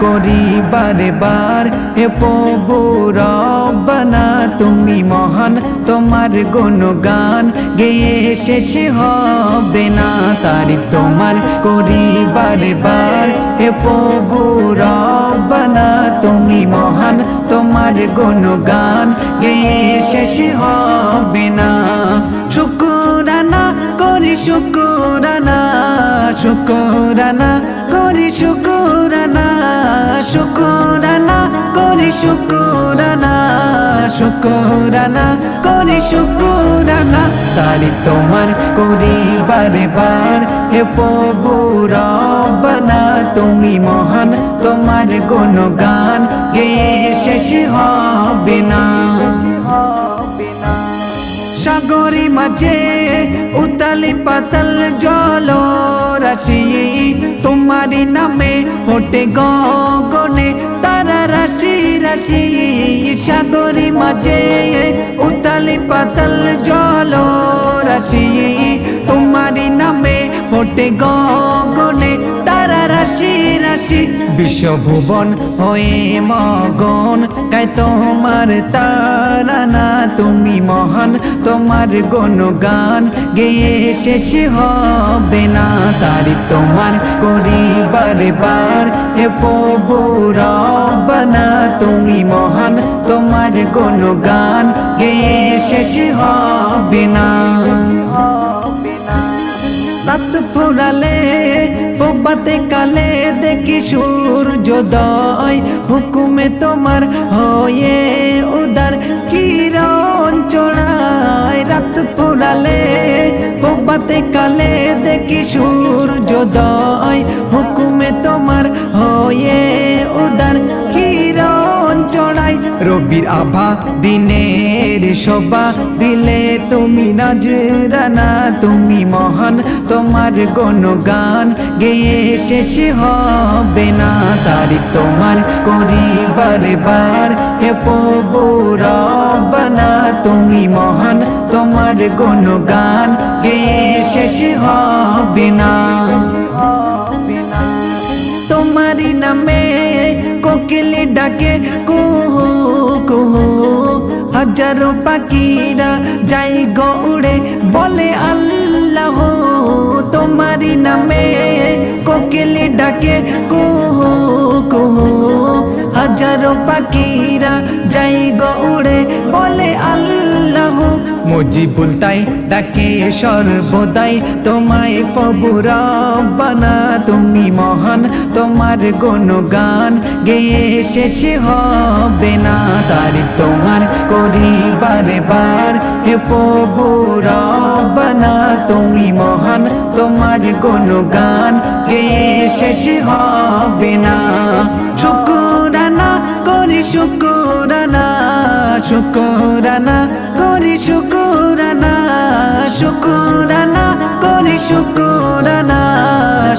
করি বারে বার। হে প্রভু তুমি মহান, তোমার গুণগান গেয়ে শেষ হবে না। তারিফ তোমার করি বারে। বার হে প্রভু তুমি মহান, তোমার গুণগান গেয়ে শেষ হবে না। করি শুকুরানা শুকুরানা, করি শুকুরানা শুকুরানা, করি শুকুরানা শুকুরানা, করি শুকুরানা। তারি তোমার করি বারে বার হে প্রভু রব্বানা তুমি মহান, তোমার গুণগান গেয়ে শেষ হবে না। সাগরি মাঝে উতালি পাতাল জল রাশি তোমারি নামে ওটে গগনে তারা রাশি রাশি সাগরি মাঝে উতালি পাতাল জল রাশি তোমারি নামে ওটে গগনে তারা রাশি রাশি বিশ্বভুবন হয়ে মগন গায় তোমার তারানা তুমি মহান, তোমার গুণগান গেয়ে শেষ হবে না। তারি তোমার করি বারে বার হে প্রভু রব্বানা তুমি মহান, তোমার গুণগান গেয়ে শেষ হবে না। রাত ফুরালে বোবাতে কালে দেখি সূর্যোদয়, হুকুমে তোমার হয়ে ফুরালে বোবাতে কালে দেখি সূর্যোদয়। হুকুমে তোমার হয়ে উদার কিরণ চড়াই। রবির আভা দিনের শোভা দিলে তুমি নাজরানা, তুমি মহান, তোমার গুণগান গেয়ে শেষ হবে না। তারি তোমার করি বারে বার, হে প্রভু রব্বানা, তুমি মহান। তোমার গুণগান গেয়ে শেষ হবে না। তোমারি নামে কোকিলে ডাকে, কুহু কুহু। হাজারো পাখিরা যাই গৌড়ে বলে, আল্লাহ তোমারি নামে কোকিলে ডাকে, কুহু হাজারো পাখিরা যাই গৌড়ে বলে আল্লাহ। মুজিবুল তাই ডাকে সর্বদাই, তোমায় প্রভু তুমি মহান, তোমার গুণগান গেয়ে শেষ হবে না। তারি তোমার করি বারে হে প্রভু তুমি মহান, তোমার গুণগান গেয়ে শেষ হবে না। শুকুরানা করি শুকুরানা শুকুরানা, করি শুকুরানা শুকুরানা, করি শুকুরানা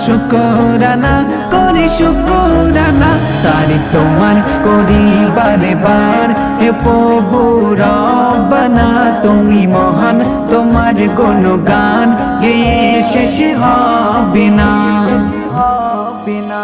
শুকুরানা, করি শুকুরানা। তারি তোমার করি বারে বার, হে প্রভু রব্বানা, তুমি মহান, তোমার গুণগান গেয়ে শেষ হবে না হবে না।